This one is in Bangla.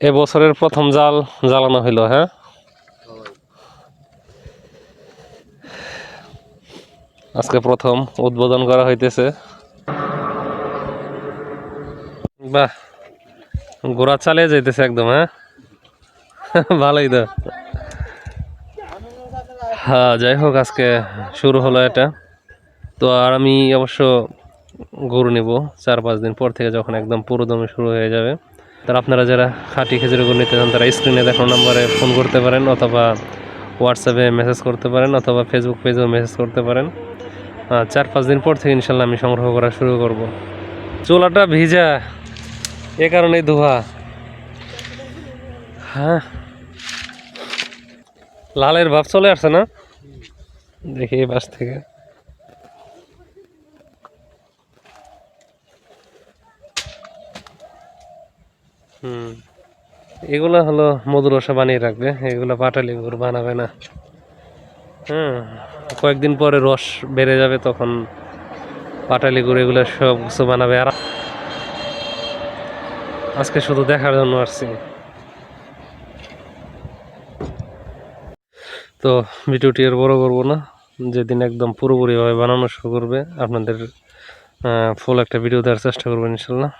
এবছরের প্রথম জাল জ্বালানো হইল হ্যাঁ? আজকে প্রথম উদ্বোধন করা হইতেছে। বাহ গোড়া চালিয়ে যাইতেছে একদম হ্যাঁ? ভালোই তো। হ্যাঁ যাই হোক, আজকে শুরু হলো এটা। তো আর আমি অবশ্য গরু নেব চার পাঁচ দিন পর থেকে, যখন একদম পুরো দমে শুরু হয়ে যাবে। তারা আপনারা যারা খাঁটি খেজুরি গরু নিতে চান, তারা স্ক্রিনে দেখানো নাম্বারে ফোন করতে পারেন অথবা হোয়াটসঅ্যাপে মেসেজ করতে পারেন অথবা ফেসবুক পেজেও মেসেজ করতে পারেন। চার পাঁচ দিন পর থেকে ইনশাল্লাহ আমি সংগ্রহ করা শুরু করব। চোলাটা ভিজা, এ কারণেই ধোয়া। হ্যাঁ। লালের ভাব চলে আসছে না? দেখি এই বাস থেকে। হুম। এগুলো হলো মধুর রসা বানিয়ে রাখবে। এগুলো পাটালি গুড় বানাবে না। হ্যাঁ কয়েকদিন পরে রস বেড়ে যাবে তখন পাটালি গুড় এগুলো সব কিছু বানাবে। আর আজকে শুধু দেখার জন্য আসছি। তো ভিডিওটি আর বড় করব না। যেদিন একদম পুরোপুরিভাবে বানানো শুরু করবে, আপনাদের ফুল একটা ভিডিও দেওয়ার চেষ্টা করব ইনশাল্লাহ।